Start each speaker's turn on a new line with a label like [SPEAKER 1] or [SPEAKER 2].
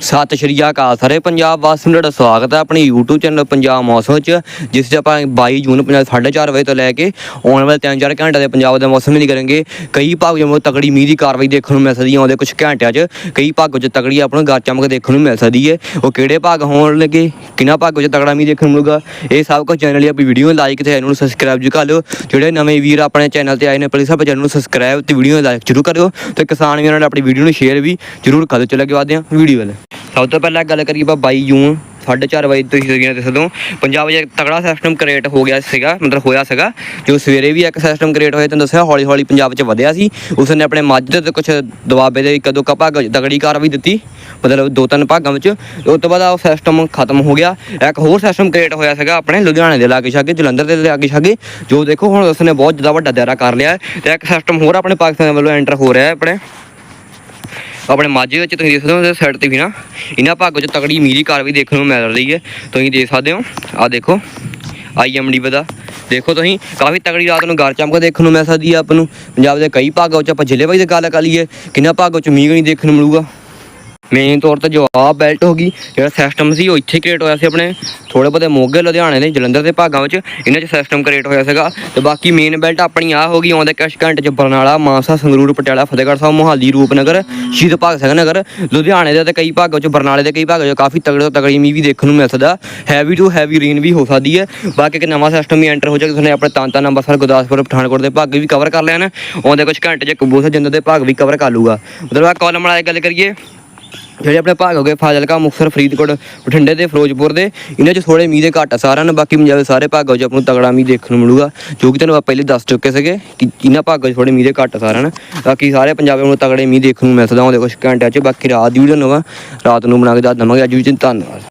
[SPEAKER 1] ਸਤਿ ਸ਼੍ਰੀ ਅਕਾਲ ਸਾਰੇ ਪੰਜਾਬ ਵਾਸੀਆਂ ਨੂੰ ਤੁਹਾਡਾ ਸਵਾਗਤ ਹੈ ਆਪਣੀ YouTube ਚੈਨਲ ਪੰਜਾਬ ਮੌਸਮ 'ਚ ਜਿਸ 'ਚ ਆਪਾਂ 22 ਜੂਨ ਪੰਜਾਬ 4:30 ਵਜੇ ਤੋਂ ਲੈ ਕੇ ਆਉਣ ਵਾਲੇ 3-4 ਘੰਟੇ ਦੇ ਪੰਜਾਬ ਦਾ ਮੌਸਮ ਦੀ ਕਰਾਂਗੇ। ਕਈ ਭਾਗ ਜਿਵੇਂ ਤਕੜੀ ਮੀਂਹ ਦੀ ਕਾਰਵਾਈ ਦੇਖਣ ਨੂੰ ਮਿਲ ਸਕਦੀ ਹੈ, ਆਉਂਦੇ ਕੁਝ ਘੰਟਿਆਂ 'ਚ। ਕਈ ਭਾਗਾਂ 'ਚ ਤਕੜੀ ਆਪਾਂ ਨੂੰ ਗਾਰ ਚਮਕ ਦੇਖਣ ਨੂੰ ਮਿਲ ਸਕਦੀ ਹੈ। ਉਹ ਕਿਹੜੇ ਭਾਗ ਹੋਣ ਲੱਗੇ, ਕਿਹਨਾਂ ਭਾਗ 'ਚ ਤਕੜਾ ਮੀਂਹ ਦੇਖਣ ਨੂੰ ਮਿਲੂਗਾ, ਇਹ ਸਭ ਕੁਝ ਚੈਨਲ ਲਈ ਆਪਣੀ ਵੀਡੀਓ ਲਾਈਕ ਤੇ ਚੈਨਲ ਨੂੰ ਸਬਸਕ੍ਰਾਈਬ ਜੀ ਕਰ ਲਿਓ। ਜਿਹੜੇ ਨਵੇਂ ਵੀਰ ਆਪਣੇ ਚੈਨਲ ਤੇ ਆਏ ਨੇ ਪਲੀਜ਼ ਆਪਣੇ ਚੈਨਲ ਨੂੰ ਸਬਸਕ੍ਰਾਈਬ ਤੇ ਵੀਡੀਓ ਲਾਈਕ ਜ਼ਰੂਰ ਕਰਿਓ ਤੇ ਕਿਸਾਨ ਵੀਰਾਂ ਨੇ ਆਪਣੀ ਵੀਡੀਓ ਨੂੰ ਸ਼ੇਅਰ ਵੀ ਜ਼ਰੂਰ ਕਰ ਦਿਓ। ਚਲੋ ਅੱਗੇ ਵਧਦੇ ਵੀਡੀਓ ਵੱਲ। ਸਭ ਤੋਂ ਪਹਿਲਾਂ ਗੱਲ ਕਰੀਏ ਆਪਾਂ 22 ਜੂਨ 4:30 ਵਜੇ ਤੁਸੀਂ ਸਰੀਆਂ ਤੇ ਸਦੋਂ ਪੰਜਾਬ ਵਿੱਚ ਤਗੜਾ ਸਿਸਟਮ ਕ੍ਰੀਏਟ ਹੋ ਗਿਆ ਸੀਗਾ, ਮਤਲਬ ਹੋਇਆ ਸੀਗਾ। ਜੋ ਸਵੇਰੇ ਵੀ ਇੱਕ ਸਿਸਟਮ ਕ੍ਰੀਏਟ ਹੋਇਆ ਤੁਹਾਨੂੰ ਦੱਸਿਆ ਹੌਲੀ ਹੌਲੀ ਪੰਜਾਬ 'ਚ ਵਧਿਆ ਸੀ। ਉਸ ਨੇ ਆਪਣੇ ਮੱਝ ਤੇ ਕੁਝ ਦਬਾਬੇ ਦੇ ਕਦੋਂ ਦੋ ਕਾ ਭਾਗ ਤਗੜੀ ਕਾਰਵਾਈ ਦਿੱਤੀ, ਮਤਲਬ ਦੋ ਤਿੰਨ ਭਾਗਾਂ ਵਿੱਚ। ਉਸ ਤੋਂ ਬਾਅਦ ਉਹ ਸਿਸਟਮ ਖਤਮ ਹੋ ਗਿਆ। ਇੱਕ ਹੋਰ ਸਿਸਟਮ ਕ੍ਰੀਏਟ ਹੋਇਆ ਸੀਗਾ ਆਪਣੇ ਲੁਧਿਆਣੇ ਦੇ ਲਾਗੇ ਛਾਗੇ, ਜਲੰਧਰ ਦੇ ਲਾਗੇ ਛਾਗੇ। ਜੋ ਦੇਖੋ ਹੁਣ ਉਸ ਨੇ ਬਹੁਤ ਜ਼ਿਆਦਾ ਵੱਡਾ ਦਾਇਰਾ ਕਰ ਲਿਆ ਹੈ। ਤੇ ਇੱਕ ਸਿਸਟਮ ਹੋਰ ਆਪਣੇ ਪਾਕਿਸਤਾਨ ਵੱਲੋਂ ਐਂਟਰ ਹੋ ਰਿਹਾ ਹੈ ਆਪਣੇ। ਆਪਣੇ ਮਾਝੇ ਵਿੱਚ ਤੁਸੀਂ ਦੇਖ ਸਕਦੇ ਹੋ ਸਾਈਡ ਤੇ ਵੀ ਨਾ, ਇਹਨਾਂ ਭਾਗਾਂ 'ਚ ਤਕੜੀ ਮੀਰੀ ਕਾਰਵਾਈ ਦੇਖਣ ਨੂੰ ਮਿਲ ਰਹੀ ਹੈ। ਤੁਸੀਂ ਦੇਖ ਸਕਦੇ ਹੋ, ਆਹ ਦੇਖੋ ਆਈਐਮਡੀ ਦਾ ਦੇਖੋ ਤੁਸੀਂ, ਕਾਫੀ ਤਕੜੀ ਰਾਤ ਨੂੰ ਗਾਰ ਚਮਕ ਦੇਖਣ ਨੂੰ ਮਿਲ ਸਕਦੀ ਹੈ ਆਪ ਨੂੰ। ਪੰਜਾਬ ਦੇ ਕਈ ਭਾਗਾਂ 'ਚ ਆਪਾਂ ਜ਼ਿਲ੍ਹੇ ਵਾਈਜ਼ ਗੱਲ ਕਰ ਲਈਏ, ਕਿੰਨਾ ਭਾਗਾਂ 'ਚ ਮੀਂਹ ਨਹੀਂ ਦੇਖਣ ਨੂੰ ਮਿਲੂਗਾ। ਮੇਨ ਤੌਰ ਤੇ ਜੋ ਆ ਬੈਲਟ ਹੋ ਗਈ। ਜਿਹੜਾ ਸਿਸਟਮ ਸੀ, ਉਹ ਇੱਥੇ ਕ੍ਰੀਏਟ ਹੋਇਆ ਸੀ ਆਪਣੇ। ਥੋੜੇ ਬਹੁਤੇ ਮੋਗੇ, ਲੁਧਿਆਣੇ ਦੇ, ਜਲੰਧਰ ਦੇ ਭਾਗਾਂ ਵਿੱਚ ਇਹਨਾਂ 'ਚ ਸਿਸਟਮ ਕ੍ਰੀਏਟ ਹੋਇਆ ਸੀਗਾ। ਤੇ ਬਾਕੀ ਮੇਨ ਬੈਲਟ ਆਪਣੀ ਆ ਹੋ ਗਈ, ਆਉਂਦੇ ਕੁਛ ਘੰਟੇ 'ਚ ਬਰਨਾਲਾ, ਮਾਨਸਾ, ਸੰਗਰੂਰ, ਪਟਿਆਲਾ, ਫਤਿਹਗੜ੍ਹ ਸਾਹਿਬ, ਮੋਹਾਲੀ, ਰੂਪਨਗਰ, ਸ਼ਹੀਦ ਭਗਤ ਸਿੰਘ ਨਗਰ, ਲੁਧਿਆਣੇ ਦੇ ਤੇ ਕਈ ਭਾਗਾਂ 'ਚ, ਬਰਨਾਲੇ ਦੇ ਕਈ ਭਾਗਾਂ 'ਚ ਕਾਫੀ ਤਗੜੇ ਤੋਂ ਤਗੜੀ ਮੀਂਹ ਵੀ ਦੇਖਣ ਨੂੰ ਮਿਲ ਸਕਦਾ। ਹੈਵੀ ਟੂ ਹੈਵੀ ਰੇਨ ਵੀ ਹੋ ਸਕਦੀ ਹੈ। ਬਾਕੀ ਇੱਕ ਨਵਾਂ ਸਿਸਟਮ ਵੀ ਐਂਟਰ ਹੋ ਜਾਏਗਾ ਤੁਸੀਂ ਆਪਣੇ ਤਾਂਤਾ ਅੰਮ੍ਰਿਤਸਰ ਗੁਰਦਾਸਪੁਰ, ਪਠਾਨਕੋਟ ਦੇ ਭਾਗ ਵੀ ਕਵਰ ਕਰ ਲੈਣ ਆਉਂਦੇ ਕੁਝ ਘੰਟੇ 'ਚ ਕਬੂਤਰ ਜਿੰਦ ਦੇ ਭਾਗ ਵੀ ਕਵਰ ਕਰ ਲੂਗਾ ਮਤਲਬ ਆ ਕਾਲਮ ਵਾਲੇ ਗੱਲ ਕਰੀਏ। ਜਿਹੜੇ ਆਪਣੇ ਭਾਗ ਹੋ ਗਏ ਫਾਜ਼ਿਲਕਾ, ਮੁਕਤਸਰ, ਫਰੀਦਕੋਟ, ਬਠਿੰਡੇ ਦੇ ਫਿਰੋਜ਼ਪੁਰ ਦੇ। ਇਹਨਾਂ 'ਚ ਥੋੜੇ ਮੀਂਹ ਦੇ ਘੱਟ ਅਸਾਰਾਂ ਨੇ ਬਾਕੀ ਪੰਜਾਬ ਦੇ ਸਾਰੇ ਭਾਗਾਂ 'ਚ ਆਪਾਂ ਨੂੰ ਤਗੜਾ ਮੀਂਹ ਦੇਖਣ ਨੂੰ ਮਿਲੂਗਾ, ਜੋ ਕਿ ਤੁਹਾਨੂੰ ਆਪਾਂ ਪਹਿਲੇ ਦੱਸ ਚੁੱਕੇ ਸੀਗੇ ਕਿ ਇਹਨਾਂ ਭਾਗਾਂ 'ਚ ਥੋੜੇ ਮੀਂਹ ਦੇ ਘੱਟ ਅਸਾਰਾਂ ਨੇ ਬਾਕੀ ਸਾਰੇ ਪੰਜਾਬ ਨੂੰ ਤਗੜੇ ਮੀਂਹ ਦੇਖਣ ਨੂੰ ਮਿਲ ਸਕਦਾ ਉਹਦੇ ਕੁਝ ਘੰਟਿਆਂ 'ਚ, ਬਾਕੀ ਰਾਤ ਦੀ ਵੀਡੀਓ ਨਵਾਂ, ਰਾਤ ਨੂੰ ਬਣਾ ਕੇ ਦੱਸ ਦਵਾਂਗੇ, ਅੱਜ ਵੀ ਧੰਨਵਾਦ।